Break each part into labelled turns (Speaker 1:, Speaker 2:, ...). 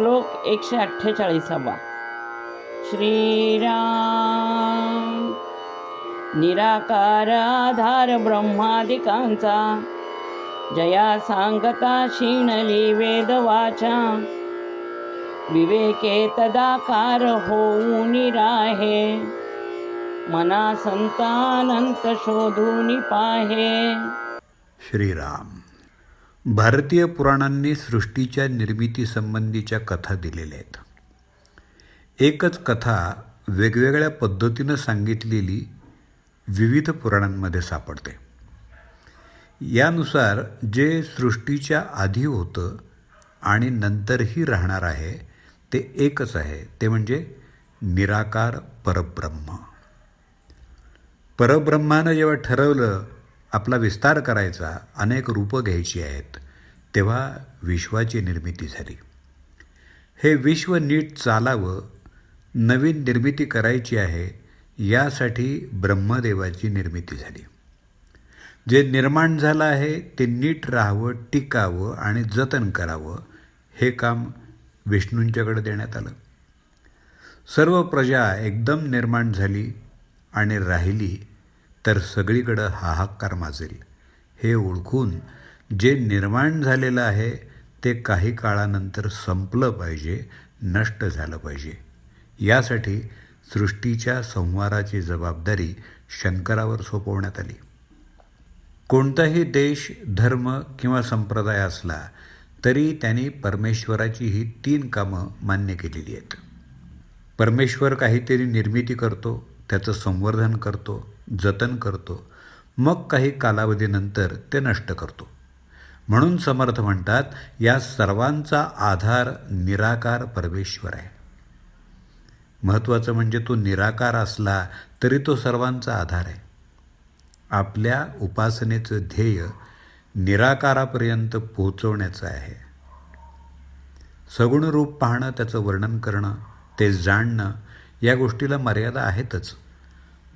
Speaker 1: श्लोक एकशे अठ्ठेचाळीसावा. श्रीराम निराकाराधार ब्रह्मादिकांचा जया सांगता शिणली वेदवाचा विवेके तदाकार होऊन राहे मना संतानंत शोधून पाहे.
Speaker 2: श्रीराम. भारतीय पुराणांनी सृष्टीच्या निर्मितीसंबंधीच्या कथा दिलेल्या आहेत. एकच कथा वेगवेगळ्या पद्धतीनं सांगितलेली विविध पुराणांमध्ये सापडते. यानुसार जे सृष्टीच्या आधी होतं आणि नंतरही राहणार आहे ते एकच आहे ते म्हणजे निराकार परब्रह्म. परब्रह्मानं जेव्हा ठरवलं आपला विस्तार करायचा अनेक रूपं घ्यायची आहेत तेव्हा विश्वाची निर्मिती झाली. हे विश्व नीट चालावं नवीन निर्मिती करायची आहे यासाठी ब्रह्मदेवाची निर्मिती झाली. जे निर्माण झालं आहे ते नीट राहावं टिकावं आणि जतन करावं हे काम विष्णूंच्याकडे देण्यात आलं. सर्व प्रजा एकदम निर्माण झाली आणि राहिली तर सगळीकडं हाहाकार माजेल. हे ओळखून जे निर्माण झालेलं आहे ते काही काळानंतर संपलं पाहिजे नष्ट झालं पाहिजे. यासाठी सृष्टीच्या संहाराची जबाबदारी शंकरावर सोपवण्यात आली. कोणताही देश धर्म किंवा संप्रदाय असला तरी त्यांनी परमेश्वराची ही तीन कामं मान्य केलेली आहेत. परमेश्वर काहीतरी निर्मिती करतो त्याचं संवर्धन करतो जतन करतो. मग काही कालावधीनंतर ते नष्ट करतो. म्हणून समर्थ म्हणतात या सर्वांचा आधार निराकार परमेश्वर आहे. महत्त्वाचं म्हणजे तो निराकार असला तरी तो सर्वांचा आधार आहे. आपल्या उपासनेचं ध्येय निराकारापर्यंत पोहोचवण्याचं आहे. सगुण रूप पाहणं त्याचं वर्णन करणं ते जाणणं या गोष्टीला मर्यादा आहेतच.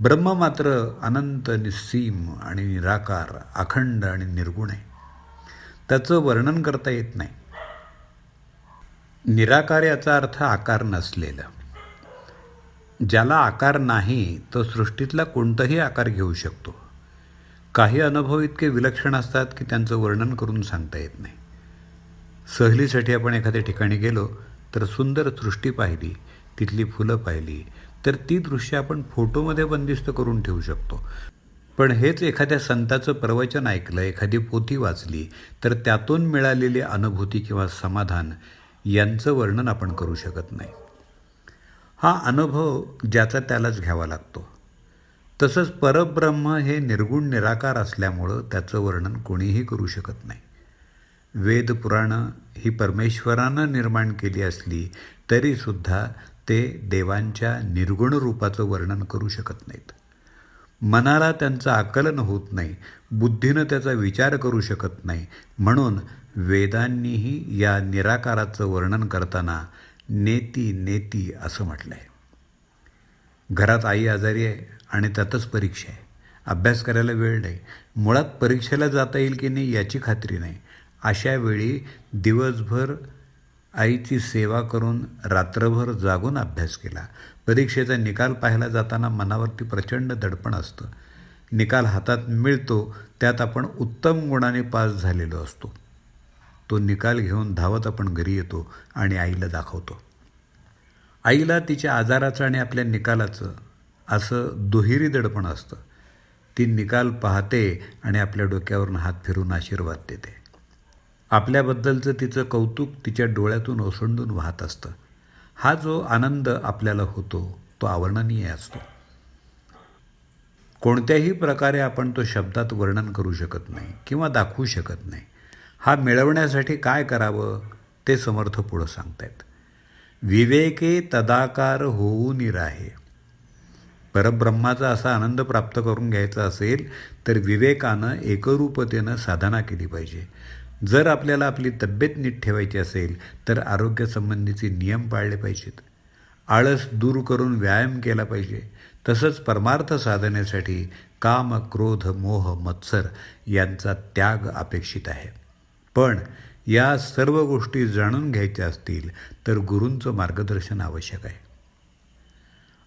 Speaker 2: ब्रह्म मात्र अनंत निस्सीम आणि निराकार अखंड आणि निर्गुण. आहे त्याचं वर्णन करता येत नाही. निराकार याचा अर्थ आकार नसलेला. ज्याला आकार नाही तो सृष्टीतला कोणताही आकार घेऊ शकतो. काही अनुभव इतके विलक्षण असतात की त्यांचं वर्णन करून सांगता येत नाही. सहलीसाठी आपण एखाद्या ठिकाणी गेलो तर सुंदर सृष्टी पाहिली तिथली फुलं पाहिली तर ती दृश्य आपण फोटोमध्ये बंदिस्त करून ठेवू शकतो. पण हेच एखाद्या संताचं प्रवचन ऐकलं एखादी पोथी वाचली तर त्यातून मिळालेली अनुभूती किंवा समाधान यांचं वर्णन आपण करू शकत नाही. हा अनुभव ज्याचा त्यालाच घ्यावा लागतो. तसंच परब्रह्म हे निर्गुण निराकार असल्यामुळं त्याचं वर्णन कोणीही करू शकत नाही. वेद पुराणं ही परमेश्वरानं निर्माण केली असली तरीसुद्धा ते देवांच्या निर्गुण रूपाचं वर्णन करू शकत नाहीत. मनाला त्यांचं आकलन होत नाही बुद्धीनं त्याचा विचार करू शकत नाही. म्हणून वेदांनीही या निराकाराचं वर्णन करताना नेती नेती असं म्हटलं आहे घरात आई आजारी आहे आणि त्यातच परीक्षा आहे. अभ्यास करायला वेळ नाही. मुळात परीक्षेला जाता येईल की नाही याची खात्री नाही. अशा वेळी दिवसभर आईची सेवा करून रात्रभर जागून अभ्यास केला. परीक्षेचा निकाल पाहायला जाताना मनावरती प्रचंड दडपण असतं. निकाल हातात मिळतो त्यात आपण उत्तम गुणाने पास झालेलो असतो. तो निकाल घेऊन धावत आपण घरी येतो आणि आईला दाखवतो. आईला तिच्या आजाराचं आणि आपल्या निकालाचं असं दुहेरी दडपण असतं. ती निकाल पाहते आणि आपल्या डोक्यावरून हात फिरून आशीर्वाद देते. आपल्याबद्दलचं तिचं कौतुक तिच्या डोळ्यातून ओसंडून वाहत असतं. हा जो आनंद आपल्याला होतो तो आवर्णनीय असतो. कोणत्याही प्रकारे आपण तो शब्दात वर्णन करू शकत नाही किंवा दाखवू शकत नाही हा मिळवण्यासाठी काय करावं ते समर्थ पुढं सांगतायत. विवेके तदाकार होऊन राहे परब्रह्माचा असा आनंद प्राप्त करून घ्यायचा असेल तर विवेकानं एकरूपतेनं साधना केली पाहिजे. जर आपल्याला आपली तब्येत नीट ठेवायची असेल तर आरोग्यासंबंधीचे नियम पाळले पाहिजेत. आळस दूर करून व्यायाम केला पाहिजे. तसंच परमार्थ साधनेसाठी काम क्रोध मोह मत्सर यांचा त्याग अपेक्षित आहे. पण या सर्व गोष्टी जाणून घ्यायच्या असतील तर गुरूंचं मार्गदर्शन आवश्यक आहे.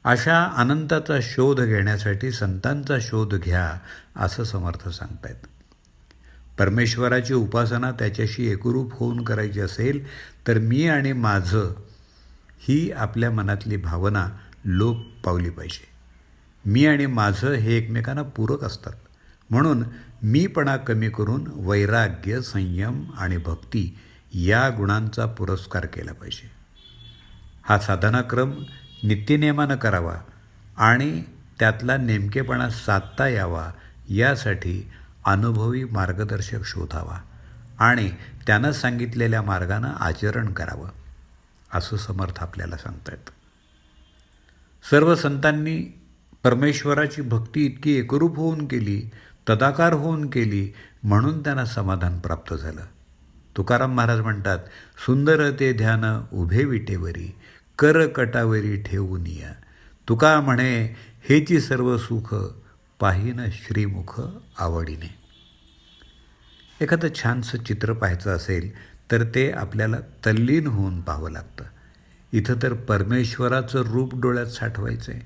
Speaker 2: अशा अनंताचा शोध घेण्यासाठी संतांचा शोध घ्या असं समर्थ सांगतायत. परमेश्वराची उपासना त्याच्याशी एकरूप होऊन करायची असेल तर मी आणि माझं ही आपल्या मनातली भावना लोप पावली पाहिजे. मी आणि माझं हे एकमेकांना पूरक असतात. म्हणून मीपणा कमी करून वैराग्य संयम आणि भक्ती या गुणांचा पुरस्कार केला पाहिजे. हा साधनाक्रम नित्यनियमानं करावा आणि त्यातला नेमकेपणा साधता यावा यासाठी अनुभवी मार्गदर्शक शोधावा आणि त्यानं सांगितलेल्या मार्गानं आचरण करावं असं समर्थ आपल्याला सांगतायत. सर्व संतांनी परमेश्वराची भक्ती इतकी एकरूप होऊन केली तदाकार होऊन केली म्हणून त्यांना समाधान प्राप्त झालं. तुकाराम महाराज म्हणतात सुंदर ते ध्यान उभे विटेवरी कर कटावरी ठेवून या. तुका म्हणे हेची सर्व सुख पाहिन श्रीमुख आवडीने. एखादं छानसं चित्र पाहायचं असेल तर ते आपल्याला तल्लीन होऊन पाहावं लागतं. इथं तर परमेश्वराचं रूप डोळ्यात साठवायचं आहे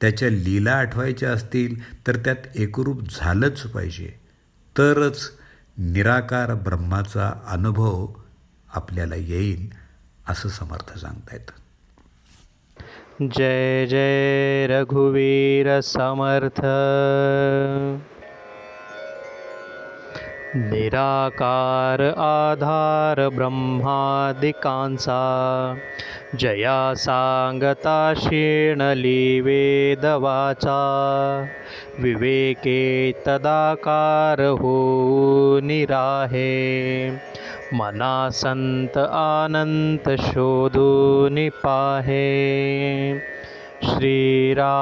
Speaker 2: त्याच्या लीला आठवायच्या असतील तर त्यात एकरूप झालंच पाहिजे. तरच निराकार ब्रह्माचा अनुभव आपल्याला येईल असं समर्थ सांगतायत
Speaker 3: जय जय रघुवीर समर्थ. निराकार आधार ब्रह्मादिकांसा। जया साङ्गता गता विवेके तदाकार हो निराहे। मना सन्त आनन्त शोधो निपाहे। श्रीरा